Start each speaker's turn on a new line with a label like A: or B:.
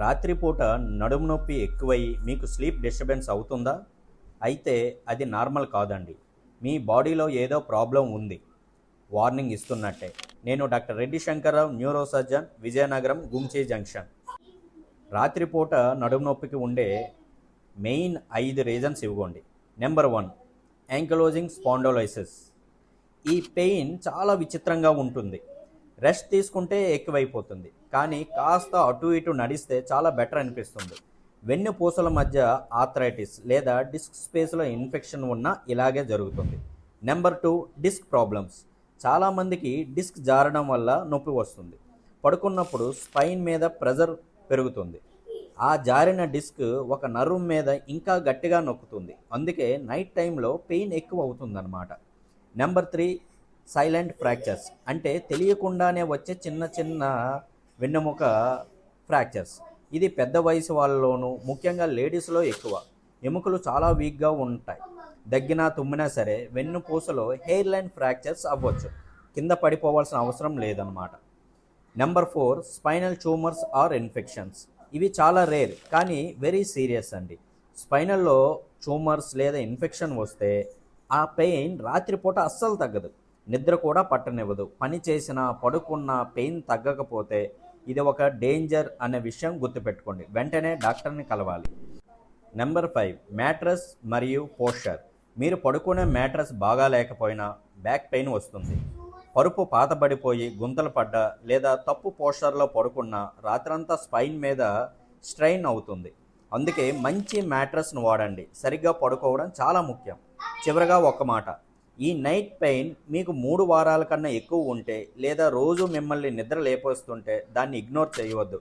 A: రాత్రిపూట నడుము నొప్పి ఎక్కువై మీకు స్లీప్ డిస్టర్బెన్స్ అవుతుందా? అయితే అది నార్మల్ కాదండి. మీ బాడీలో ఏదో ప్రాబ్లం ఉంది. వార్నింగ్ ఇస్తున్నట్టే. నేను doctor Reddy Shankarrao neurosurgeon Vizianagaram Gunche junction. రాత్రిపూట నడుము నొప్పికి ఉండే మెయిన్ ఐదు రీజన్స్ ఇవ్వండి. Number one ankylosing spondylosis. ఈ పెయిన్ చాలా విచిత్రంగా ఉంటుంది. రెస్ట్ తీసుకుంటే ఎక్కువైపోతుంది. కానీ కాస్త అటు ఇటు నడిస్తే చాలా బెటర్ అనిపిస్తుంది. వెన్ను పూసల మధ్య ఆథరైటిస్ లేదా డిస్క్ స్పేస్లో ఇన్ఫెక్షన్ ఉన్నా ఇలాగే జరుగుతుంది. Number two disc problems. చాలామందికి డిస్క్ జారడం వల్ల నొప్పి వస్తుంది. పడుకున్నప్పుడు స్పైన్ మీద ప్రెజర్ పెరుగుతుంది. ఆ జారిన డిస్క్ ఒక నర్వ్ మీద ఇంకా గట్టిగా నొక్కుతుంది. అందుకే నైట్ టైంలో పెయిన్ ఎక్కువ అవుతుందన్నమాట. Number three silent fractures. అంటే తెలియకుండానే వచ్చే చిన్న చిన్న వెన్నెముక ఫ్రాక్చర్స్. ఇది పెద్ద వయసు వాళ్ళలోనూ ముఖ్యంగా లేడీస్లో ఎక్కువ. ఎముకలు చాలా వీక్గా ఉంటాయి. దగ్గినా తుమ్మినా సరే వెన్నుపూసలో హెయిర్ లైన్ ఫ్రాక్చర్స్ అవ్వచ్చు. కింద పడిపోవాల్సిన అవసరం లేదన్నమాట. Number four spinal tumours or infections. ఇవి చాలా రేర్ కానీ వెరీ సీరియస్ అండి. స్పైనల్లో ట్యూమర్స్ లేదా ఇన్ఫెక్షన్ వస్తే ఆ పెయిన్ రాత్రిపూట అస్సలు తగ్గదు. నిద్ర కూడా పట్టనివ్వదు. పని చేసినా పడుకున్న పెయిన్ తగ్గకపోతే ఇది ఒక డేంజర్ అనే విషయం గుర్తుపెట్టుకోండి. వెంటనే డాక్టర్ని కలవాలి. నెంబర్ ఫైవ్ మ్యాట్రస్ మరియు పోస్చర్. మీరు పడుకునే మ్యాట్రస్ బాగా లేకపోయినా బ్యాక్ పెయిన్ వస్తుంది. పరుపు పాతబడిపోయి గుంతలు పడ్డ లేదా తప్పు పోస్చర్లో పడుకున్న రాత్రంతా స్పైన్ మీద స్ట్రెయిన్ అవుతుంది. అందుకే మంచి మ్యాట్రస్ను వాడండి. సరిగ్గా పడుకోవడం చాలా ముఖ్యం. చివరగా ఒక మాట. ఈ నైట్ పెయిన్ మీకు మూడు వారాల కన్నా ఎక్కువ ఉంటే లేదా రోజు మిమ్మల్ని నిద్ర లేపొస్తుంటే దాన్ని ఇగ్నోర్ చేయవద్దు.